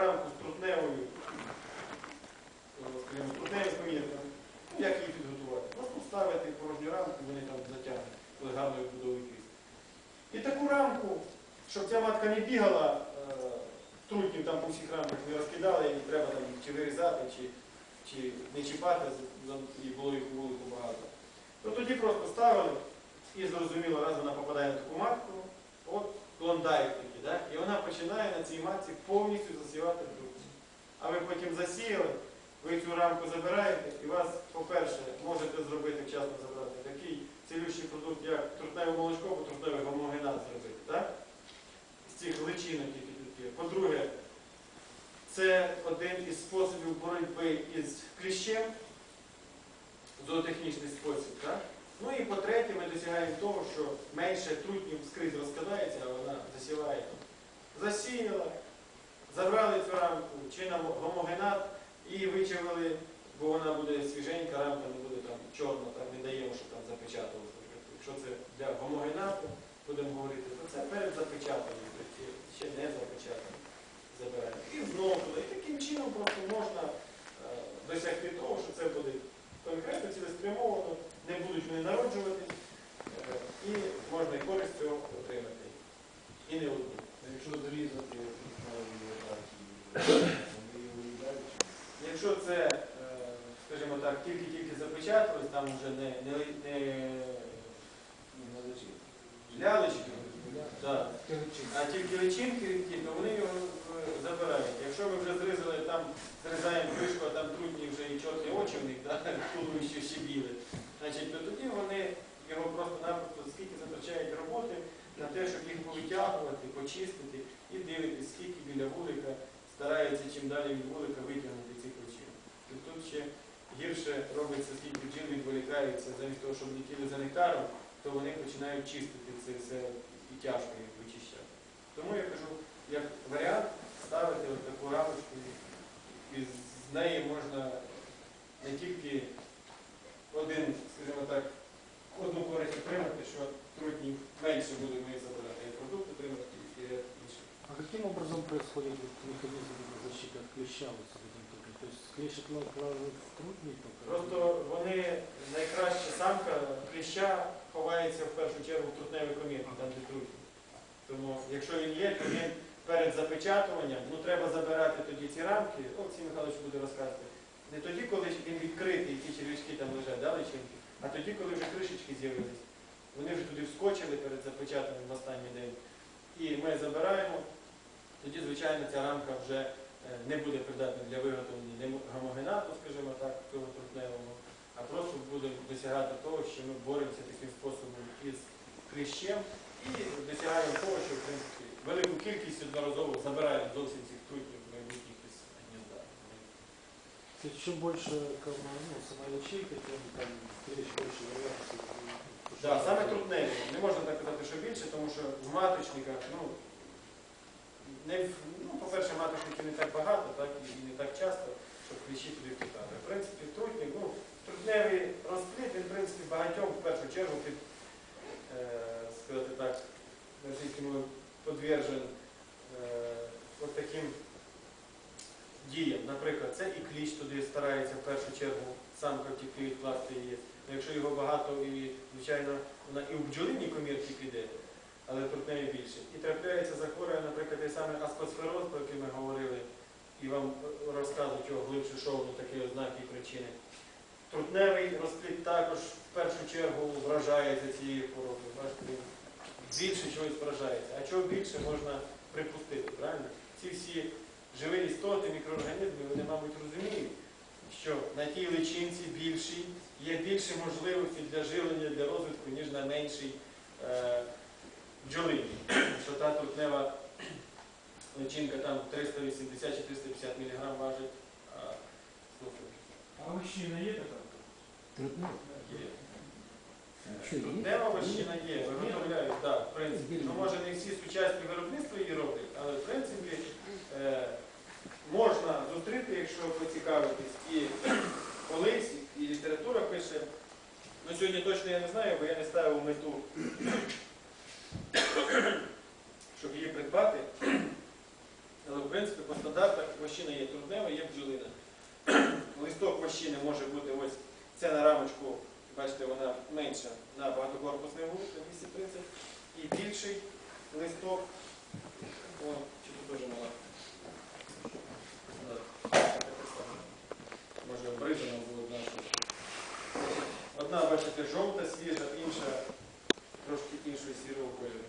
рамку з трутневою, е, скажімо, трутневим комірками. Ну, як її підготувати? Просто ставити порожню рамку, вони там затягнуть, коли гарно відбудовують квіт. І таку рамку, щоб ця матка не бігала, е, трутнів там по всіх рамках не розкидала, і треба там чи вирізати, чи, чи не чіпати, і було їх у вулику багато. То тоді просто ставили і зрозуміло, раз вона попадає на таку матку, от клондайк да? і вона починає на цій матці повністю засівати трутні. А ви потім засіяли, ви цю рамку забираєте, і вас, по-перше, можете зробити вчасно забрати такий цілющий продукт, як трутневе молочко, або трутневий гомогенат зробити, так? З цих личинок, які тут є. По-друге, це один із способів боротьби із кліщем, зоотехнічний спосіб. Так? Ну і по-третє, ми досягаємо того, що менше трутнів скрізь розкладається, а вона засіває. Засіяла, забрали цю рамку чи на гомогенат і вичавили, бо вона буде свіженька, рамка не буде там чорна, так не даємо, щоб там запечатувалося. Якщо це для гомогенату, будемо говорити, то це перед запечатанням, ще не запечатано. Забираємо. І знову туди. І таким чином просто можна е, досягти того, що це буде конкретно, цілеспрямовано, не будуть вони народжуватись, е, і можна і користь цього отримати. І не одну. Якщо зрізати вони виїдають, Якщо це, е, скажімо так, тільки-тільки запечаталось, там вже не, не, не не лечить. лялечки, да, а тільки личинки рідкі, то вони його е, забирають. Якщо ми вже зрізали, там зрізаємо кришку, а там трудні вже і чорні очі в них, да, туловище ще біле, значить, то тоді вони його просто-напросто скільки затрачають роботи на те, щоб їх повитягувати, почистити і дивитись, скільки біля вулика стараються чим далі від вулика витягнути цих личин. І тут ще гірше робиться, скільки бджіл відволікаються замість того, щоб летіли за нектаром, то вони починають чистити це все і тяжко їх вичищати. Тому я кажу, як варіант ставити от таку рамочку, і з неї можна не тільки один, скажімо так, одну користь отримати, що трудні менше буде ми забирати, і продукт отримати, і ряд. А каким образом происходит вот механизм защиты от клеща трутни только? Просто вони найкраща самка кліща ховається в першу чергу в трутневій комірці, там де трутні. Тому якщо він є, то він перед запечатуванням, ну треба забирати тоді ці рамки, Олексій Михайлович буде розказувати. Не тоді, коли він відкритий, ті червячки там лежать, да, личинки, а тоді, коли вже кришечки з'явились. Вони вже туди вскочили перед запечатанням в останній день. І ми забираємо, тоді, звичайно, ця рамка вже не буде придатна для виготовлення гомогенату, скажімо так, цього трутневого, а просто будемо досягати того, що ми боремося таким способом із кліщем і досягаємо того, що в принципі велику кількість одноразово забираємо зовсім цих трутнів майбутніх із гнізда. Как бы, ну, сама ячейка, тем там больше вероятности. Да, саме трутневі. Не можна так казати, що більше, тому що в маточниках, ну, не, ну по-перше, маточників не так багато, так, і не так часто, щоб кліщі туди втікати. В принципі, трутник, ну, трутневий розплід, він, в принципі, багатьом в першу чергу під, е, сказати так, мові подвержен е, от таким діям. Наприклад, це і кліщ туди старається в першу чергу самка втікти відкласти її. Ну, Якщо його багато і, звичайно, вона і в бджолині комірці піде, але трутневі більше. І трапляється захворювання, наприклад, той самий аскосфероз, про який ми говорили, і вам розказують його глибше шоу, ну, такі ознаки і причини. Трутневий розплід також в першу чергу вражається цією хворобою. Бачите, більше чогось вражається. А чого більше можна припустити, правильно? Ці всі живі істоти, мікроорганізми, вони, мабуть, розуміють, що на тій личинці більшій є більше можливостей для живлення, для розвитку, ніж на меншій е, бджолині. Що та трутнева личинка там 380 чи 350 мг важить, а слухай, А вощина є така? Що є? Трутнева вощина є, виготовляють, так, в принципі. Ну, може не всі сучасні виробництва її роблять, але в принципі е, можна зустріти, якщо поцікавитись, і колись, і література пише. Ну сьогодні точно я не знаю, бо я не ставив мету, щоб її придбати. Але в принципі по стандартах вощина є труднева, є бджолина. Листок вощини може бути ось це на рамочку, бачите, вона менша на багатокорпусний на 230 і більший листок. О, чи тут дуже мала. Може обризана була одна. Одна, бачите, жовта, свіжа, інша трошки іншої сірого кольору.